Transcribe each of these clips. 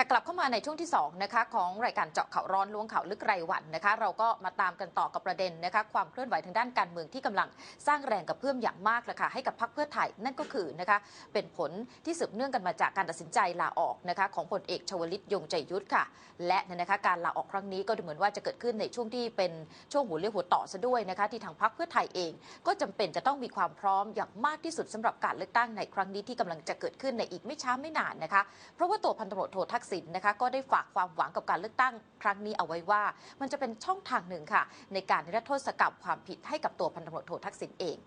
ค่ะกลับเข้ามาในช่วงที่2นะคะของรายการเจาะข่าวร้อนล้วงข่าวลึกรายวันนะคะ เราก็มาตามกันต่อกับประเด็นนะคะความเคลื่อนไหวทางด้านการเมืองที่กำลังสร้างแรงกระเพื่อมอย่างมากเลยค่ะให้กับพรรคเพื่อไทยนั่นก็คือนะคะเป็นผลที่สืบเนื่องกันมาจากการตัดสินใจลาออกนะคะของพลเอกชวลิตยงใจยุทธค่ะ และนะคะการลาออกครั้งนี้ก็ดูเหมือนว่าจะเกิดขึ้นในช่วงที่เป็นช่วงหัวเรียวหัวต่อซะด้วยนะคะที่ทางพรรคเพื่อไทยเอง ก็จำเป็นจะต้องมีความพร้อมอย่างมากที่สุดสำหรับการเลือกตั้งในครั้งนี้ที่กำลังจะเกิดขึ้นในอีกไม่ช้าไม่นานนะคะเพราะว่าตัวพันตำรวจโททักษณนะคะก็ได้ฝากความหวังกับการเลือกตั้งครั้งนี้เอาไว้ว่า มันจะเป็นช่องทางหนึ่งค่ะ ในการนิรโทษกรรมความผิดให้กับตัวพันตำรวจโททักษิณเอง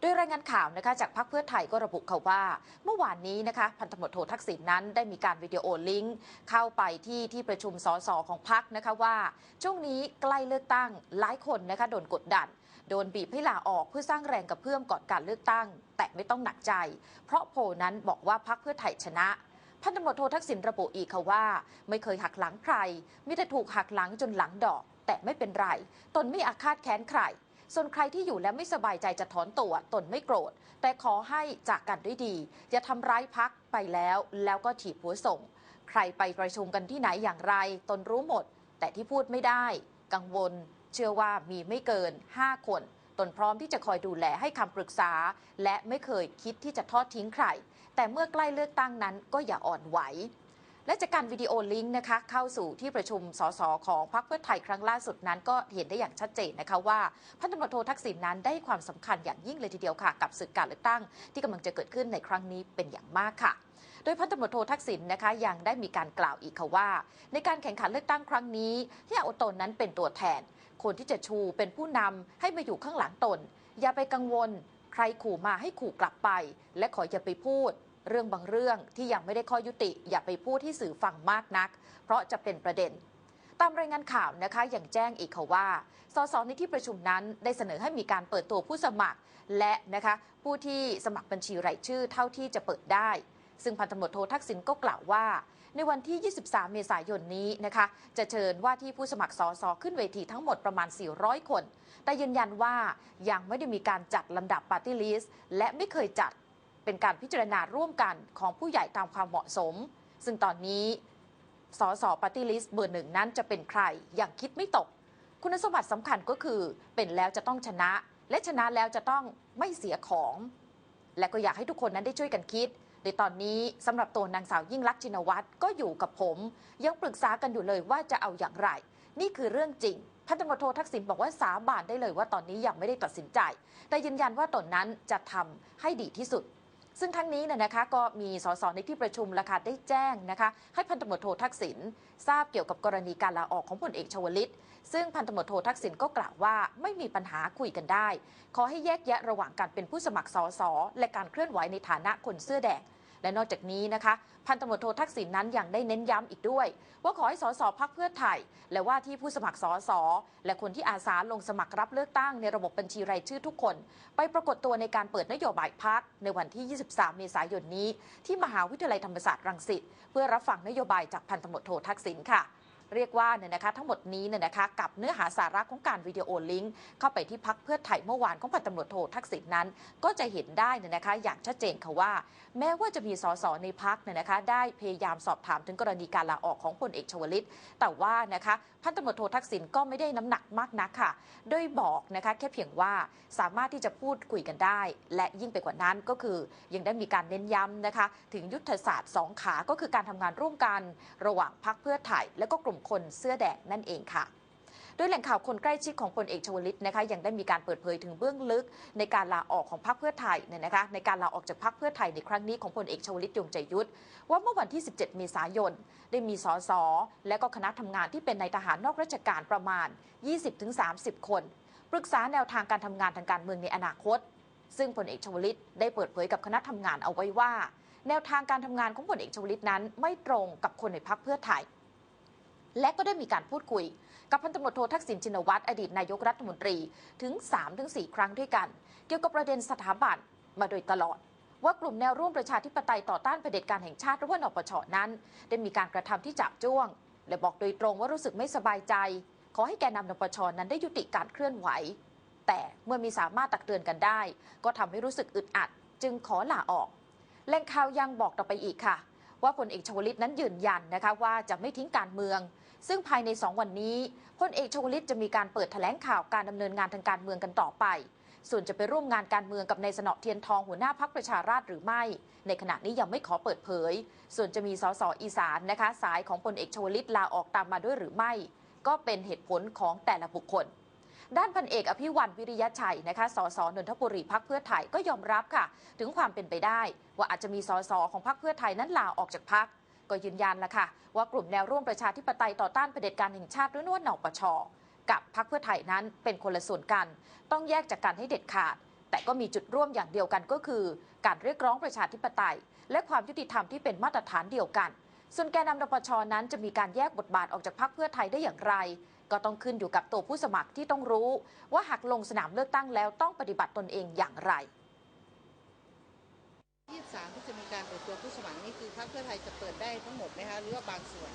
โดยรายงานข่าวนะคะจากพรรคเพื่อไทยก็ระบุเขาว่า เมื่อวานนี้นะคะพันตำรวจโททักษิณนั้นได้มีการวิดีโอลิงก์เข้าไปที่ที่ประชุมสสของพรรคนะคะว่า ช่วงนี้ใกล้เลือกตั้งหลายคนนะคะโดนกดดัน โดนบีบให้ลาออกเพื่อสร้างแรงกระเพื่อมก่อนการเลือกตั้ง แต่ไม่ต้องหนักใจ เพราะโพลนั้นบอกว่าพรรคเพื่อไทยชนะ พันตำรวจโททักษิณระบุอีกค่ะว่า ไม่เคยหักหลังใครมิแต่ถูกหักหลังจนหลังดอก แต่ไม่เป็นไร ตนไม่อาฆาตแค้นใครส่วนใครที่อยู่แล้วไม่สบายใจจะถอนตัวตนไม่โกรธ แต่ขอให้จากกันด้วยดี อย่าทำร้ายพักไปแล้วแล้วก็ถีบหัวส่ง ใครไปประชุมกันที่ไหนอย่างไร ตนรู้หมด แต่ที่พูดไม่ได้ กังวล เชื่อว่ามีไม่เกิน 5 คน ตนพร้อมที่จะคอยดูแลให้คำปรึกษา และไม่เคยคิดที่จะทอดทิ้งใคร แต่เมื่อใกล้เลือกตั้งนั้นก็อย่าอ่อนไหว และจากการวิดีโอลิงก์นะคะเข้าสู่ที่ประชุมสสของพรรคเพื่อไทยครั้งล่าสุดนั้น ก็เห็นได้อย่างชัดเจนนะคะว่าพันตำรวจโททักษิณนั้นได้ความสำคัญอย่างยิ่งเลยทีเดียวค่ะ กับศึกการเลือกตั้ง ที่กำลังจะเกิดขึ้นในครั้งนี้เป็นอย่างมากค่ะโดยพันตำรวจโททักษิณนะคะยังได้มีการกล่าวอีกค่ะว่า ในการแข่งขันเลือกตั้งครั้งนี้ที่อาตนนั้นเป็นตัวแทน คนที่จะชูเป็นผู้นำให้มาอยู่ข้างหลังตน อย่าไปกังวล ใครขู่มาให้ขู่กลับไป และขออย่าไปพูด เรื่องบางเรื่องที่ยังไม่ได้ข้อยุติ อย่าไปพูดที่สื่อฟังมากนัก เพราะจะเป็นประเด็น ตามรายงานข่าวนะคะอย่างแจ้งอีกค่ะว่า สสในที่ประชุมนั้นได้เสนอให้มีการเปิดตัวผู้สมัคร และนะคะผู้ที่สมัครบัญชีรายชื่อเท่าที่จะเปิดได้ ซึ่งพันตำรวจโททักษิณก็กล่าวว่าในวันที่ 23 เมษายนนี้นะคะ จะเชิญว่าที่ผู้สมัครสสขึ้นเวทีทั้งหมดประมาณ 400 คน แต่ยืนยันว่ายังไม่ได้มีการจัดลำดับปาร์ตี้ลิสต์และไม่เคยจัด เป็นการพิจารณาร่วมกันของผู้ใหญ่ตามความเหมาะสม ซึ่งตอนนี้สสปาร์ตี้ลิสต์เบอร์หนึ่งนั้นจะเป็นใครอย่างคิดไม่ตก คุณสมบัติสำคัญก็คือเป็นแล้วจะต้องชนะ และชนะแล้วจะต้องไม่เสียของ และก็อยากให้ทุกคนนั้นได้ช่วยกันคิดในตอนนี้สำหรับตัวนางสาวยิ่งลักษณ์ชินวัตรก็อยู่กับผม ยังปรึกษากันอยู่เลยว่าจะเอาอย่างไร นี่คือเรื่องจริงพันตำรวจโททักษิณบอกว่าสาบานได้เลยว่าตอนนี้ยังไม่ได้ตัดสินใจ แต่ยืนยันว่าตนนั้นจะทำให้ดีที่สุด ซึ่งทั้งนี้เนี่ยนะคะก็มีสสในที่ประชุมราคาได้แจ้งนะคะให้พันตำรวจโททักษิณทราบเกี่ยวกับกรณีการลาออกของพลเอกชวลิต ซึ่งพันตำรวจโททักษิณก็กล่าวว่าไม่มีปัญหาคุยกันได้ ขอให้แยกแยะระหว่างการเป็นผู้สมัครสสและการเคลื่อนไหวในฐานะคนเสื้อแดง และนอกจากนี้นะคะ พันตำรวจโททักษิณนั้นยังได้เน้นย้ำอีกด้วย ว่าขอให้สสพักเพื่อไทย และว่าที่ผู้สมัครสสและคนที่อาสาลงสมัครรับเลือกตั้งในระบบบัญชีรายชื่อทุกคน ไปปรากฏตัวในการเปิดนโยบายพักในวันที่ 23 เมษายนนี้ ที่มหาวิทยาลัยธรรมศาสตร์รังสิตเพื่อรับฟังนโยบายจากพันตำรวจโททักษิณค่ะ เรียกว่าเนี่ยนะคะทั้งหมดนี้เนี่ยนะคะกับเนื้อหาสาระของการวิดีโอลิงก์เข้าไปที่พักเพื่อไทยเมื่อวานของพันตำรวจโททักษิณนั้น ก็จะเห็นได้เนี่ยนะคะอย่างชัดเจนค่ะว่า แม้ว่าจะมีสสในพักเนี่ยนะคะได้พยายามสอบถามถึงกรณีการลาออกของพลเอกชวลิต แต่ว่านะคะพันตำรวจโททักษิณก็ไม่ได้น้ำหนักมากนักค่ะ โดยบอกนะคะแค่เพียงว่าสามารถที่จะพูดคุยกันได้ และยิ่งไปกว่านั้นก็คือยังได้มีการเน้นย้ำนะคะถึงยุทธศาสตร์สองขาก็คือการทำงานร่วมกัน ระหว่างพักเพื่อไทยและก็กลุ่มคนเสื้อแดงนั่นเองค่ะโดยแหล่งข่าวคนใกล้ชิดของพลเอกชวลิตนะคะยังได้มีการเปิดเผยถึงเบื้องลึกในการลาออกของพรรคเพื่อไทยเนี่ยนะคะในการลาออกจากพรรคเพื่อไทยในครั้งนี้ของพลเอกชวลิตยงใจยุทธว่าเมื่อวันที่ 17 เมษายน ได้มีสสและก็คณะทำงานที่เป็นนายทหารนอกราชการประมาณ 20-30 คน ปรึกษาแนวทางการทำงานทางการเมืองในอนาคต ซึ่งพลเอกชวลิตได้เปิดเผยกับคณะทำงานเอาไว้ว่า แนวทางการทำงานของพลเอกชวลิตนั้นไม่ตรงกับคนในพรรคเพื่อไทย และก็ได้มีการพูดคุย กับพันตำรวจโททักษิณชินวัตรอดีตนายกรัฐมนตรีถึง 3-4 ครั้งด้วยกัน เกี่ยวกับประเด็นสถาบันมาโดยตลอด ว่ากลุ่มแนวร่วมประชาธิปไตยต่อต้านเผด็จการแห่งชาติหรือว่านปชนั้น ได้มีการกระทำที่จับจ้วง และบอกโดยตรงว่ารู้สึกไม่สบายใจ ขอให้แกนนำนปชนั้นได้ยุติการเคลื่อนไหว แต่เมื่อมีสามารถตักเตือนกันได้ ก็ทำให้รู้สึกอึดอัด จึงขอลาออกแหล่งข่าวยังบอกต่อไปอีกค่ะ ว่าพลเอกชวลิตนั้นยืนยันนะคะว่าจะไม่ทิ้งการเมือง ซึ่งภายใน 2 วันนี้พลเอกชวลิตจะมีการเปิดแถลงข่าวการดำเนินงานทางการเมืองกันต่อไป ส่วนจะไปร่วมงานการเมืองกับนายสนอเทียนทองหัวหน้าพักประชาราษฎร์หรือไม่ ในขณะนี้ยังไม่ขอเปิดเผย ส่วนจะมีสสอีสานนะคะ สายของพลเอกชวลิตลาออกตามมาด้วยหรือไม่ ก็เป็นเหตุผลของแต่ละบุคคล ด้านพันเอกอภิวันวิริยะชัยนะคะสสนนทบุรีพักเพื่อไทยก็ยอมรับค่ะ ถึงความเป็นไปได้ ว่าอาจจะมีสสของพักเพื่อไทยนั้นลาออกจากพักก็ยืนยันละค่ะ ว่ากลุ่มแนวร่วมประชาธิปไตยต่อต้านเผด็จการแห่งชาติหรือนวดนอปชกับพักเพื่อไทยนั้นเป็นคนละส่วนกัน ต้องแยกจากกันให้เด็ดขาด แต่ก็มีจุดร่วมอย่างเดียวกันก็คือ การเรียกร้องประชาธิปไตย และความยุติธรรมที่เป็นมาตรฐานเดียวกัน ส่วนแกนนำนปชนั้นจะมีการแยกบทบาทออกจากพักเพื่อไทยได้อย่างไร ก็ต้องขึ้นอยู่กับตัวผู้สมัครที่ต้องรู้ ว่าหากลงสนามเลือกตั้งแล้วต้องปฏิบัติตนเองอย่างไร23ที่จะมีการเปิดตัวผู้สมัครนี่คือพรรคเพื่อไทยจะเปิดได้ทั้งหมดไหมคะหรือว่าบางส่วน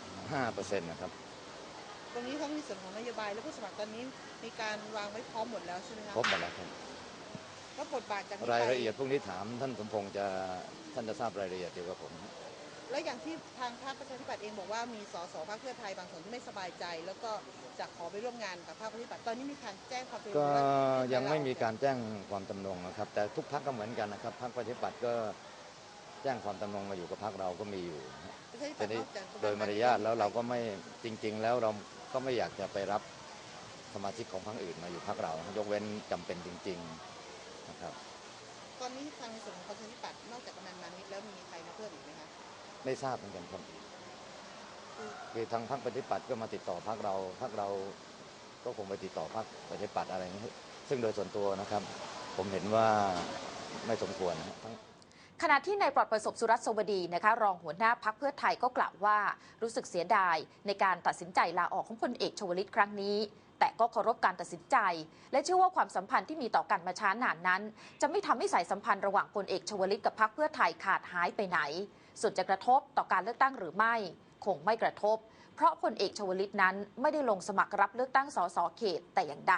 95%นะครับ ตรงนี้ทั้งในส่วนของนโยบายและผู้สมัครตอนนี้มีการวางไว้พร้อมหมดแล้วใช่ไหมคะครบหมดแล้วครับ แล้วบทบาทจากนี้รายไปละเอียดพวกนี้ถามท่านสมพงษ์จะท่านจะทราบรายละเอียดเกี่ยวกับผม และอย่างที่ทางพรรคประชาธิปัตย์เองบอกว่ามีสสพรรคเพื่อไทยบางส่วนที่ไม่สบายใจ แล้วก็จะขอไปร่วมงานกับพรรคประชาธิปัตย์ตอนนี้มีการแจ้งความเป็นก็ว่ายังไม่มีการแจ้งความจำนงนะครับ แต่ทุกพักก็เหมือนกันนะครับพักประชาธิปัตย์ก็แจ้งความจำนงมาอยู่กับพักเราก็มีอยู่นะฮะประชาธิปัแต่ตย์นี้นอกจากโดยมารยาทแล้วเราก็ไม่จริง ๆ แล้วเราก็ไม่อยากจะไปรับสมาชิกของพรรคอื่นมาอยู่พักเรา ยกเว้นจำเป็นจริง ๆนะครับ ตอนนี้ทางในส่วนของประชาธิปัตย์นอกจากกำนันมานิดแล้วมีใครมาเพิ่มอีกไหมคะ ไม่ทราบเหมือนกันครับคือทางพรรคประชาธิปัตย์ก็มาติดต่อพรรคเราพรรคเราก็คงไปติดต่อพรรคประชาธิปัตย์อะไรอย่างนี้ซึ่งโดยส่วนตัวนะครับ ผมเห็นว่าไม่สมควรนะขณะที่นายปลอดประสบสุรัตน์สวดีนะคะรองหัวหน้าพักเพื่อไทยก็กล่าวว่า รู้สึกเสียดายในการตัดสินใจลาออกของพลเอกชวลิตครั้งนี้ แต่ก็เคารพการตัดสินใจ และเชื่อว่าความสัมพันธ์ที่มีต่อกันมาช้านานนั้น จะไม่ทำให้สายสัมพันธ์ระหว่างพลเอกชวลิตกับพักเพื่อไทยขาดหายไปไหน ส่วนจะกระทบต่อการเลือกตั้งหรือไม่ คงไม่กระทบ เพราะพลเอกชวลิตนั้นไม่ได้ลงสมัครรับเลือกตั้งสสเขตแต่อย่างใด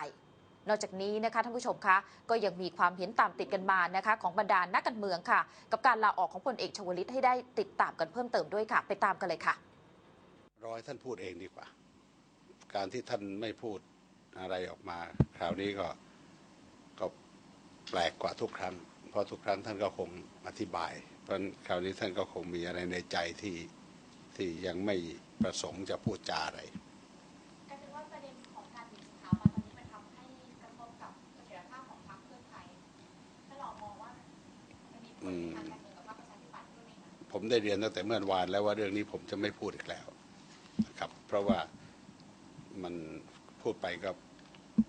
นอกจากนี้นะคะท่านผู้ชมคะก็ยังมีความเห็นตามติดกันมานะคะของบรรดานักการเมืองค่ะ กับการลาออกของพลเอกชวลิตให้ได้ติดตามกันเพิ่มเติมด้วยค่ะ ไปตามกันเลยค่ะ รอให้ท่านพูดเองดีกว่า การที่ท่านไม่พูด อะไรออกมา คราวนี้ก็ก็แปลกกว่าทุกครั้ง เพราะทุกครั้งท่านก็คงอธิบาย เพราะคราวนี้ท่านก็คงมีอะไรในใจที่ที่ยังไม่ประสงค์จะพูดจาอะไรกายเป็นว่าประเด็นของการหมิ่นสถาบันตอนนี้มันทำให้กระทบกับเสถียรภาของพรรคเพื่อไทยถ้าเรามองว่ามันมีผมไหมคะผมได้เรียนตั้งแต่เมื่อวานแล้วว่าเรื่องนี้ผมจะไม่พูดอีกแล้วนะครับ เพราะว่ามัน พูดไปก็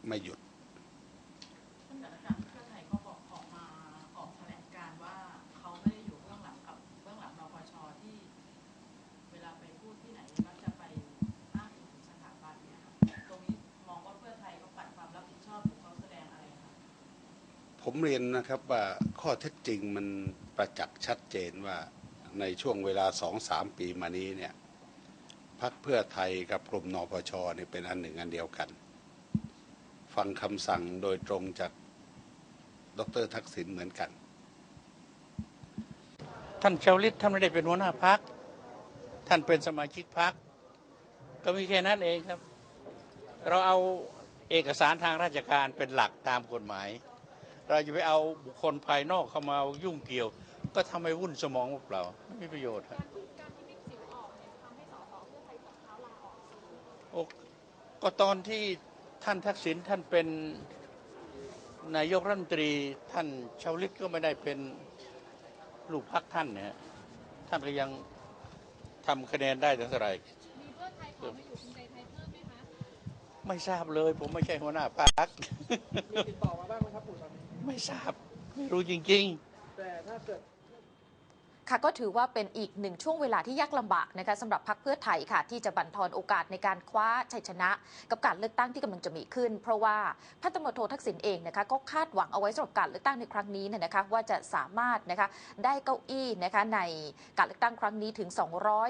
ไม่หยุดท่านสถานการณ์เพื่อไทยก็บอกออกมาออกแถลงการณ์ว่าเขาไม่ได้อยู่เบื้องหลังกับเบื้องหลังนปชที่เวลาไปพูดที่ไหนมักจะไปอ้างอิงถึงสถาบันเนี่ยค่ะตรงนี้มองว่าเพื่อไทยเขาปัดความรับผิดชอบหรือเขาแสดงอะไรคะผมเรียนนะครับว่าข้อเท็จจริงมันประจักษ์ชัดเจนว่าในช่วงเวลาสองสามปีมานี้เนี่ย พักเพื่อไทยกับกลุ่มนปชเนี่เป็นอันหนึ่งอันเดียวกัน ฟังคำสั่งโดยตรงจากดรทักษิณเหมือนกัน ท่านเชาวลิตท่านไม่ได้เป็นหัวหน้าพัก ท่านเป็นสมาชิกพัก ก็มีแค่นั้นเองครับ เราเอาเอกสารทางราชการเป็นหลักตามกฎหมาย เราจะไปเอาบุคคลภายนอกเข้ามายุ่งเกี่ยว ก็ทำให้วุ่นสมองเปล่าไม่มีประโยชน์ครับ ก็ตอนที่ท่านทักษิณท่านเป็นนายกรัฐมนตรีท่านชาวลิตก็ไม่ได้เป็นลูกพักท่านเนี่ยท่านก็ยังทำคะแนนได้ตั้งเท่าไหร่มีเพื่อไทยขอมาอยู่ภูมิใจไทยเพิ่มไหมคะไม่ทราบเลย ผมไม่ใช่หัวหน้าพักมีติดต่อมาบ้างไหมครับปู่ตอนนี้ไม่ทราบไม่รู้จริง ๆ แต่ถ้าเกิด ค่ะก็ถือว่าเป็นอีกหนึ่งช่วงเวลาที่ยากลำบากนะคะสำหรับพรรคเพื่อไทยค่ะ ที่จะบั่นทอนโอกาสในการคว้าชัยชนะ กับการเลือกตั้งที่กำลังจะมีขึ้น เพราะว่าพันตำรวจโททักษิณเองนะคะก็คาดหวังเอาไว้สำหรับการเลือกตั้งในครั้งนี้เนี่ยนะคะว่าจะสามารถนะคะได้เก้าอี้นะคะในการเลือกตั้งครั้งนี้ถึง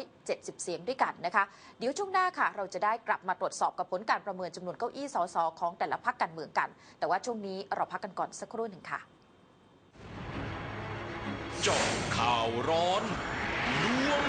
270 เสียงด้วยกันนะคะเดี๋ยวช่วงหน้าค่ะ เราจะได้กลับมาตรวจสอบกับผลการประเมินจำนวนเก้าอี้สสของแต่ละพรรคการเมืองกัน แต่ว่าช่วงนี้เราพักกันก่อนสักครู่หนึ่งค่ะ จาะข่าวร้อนล้วง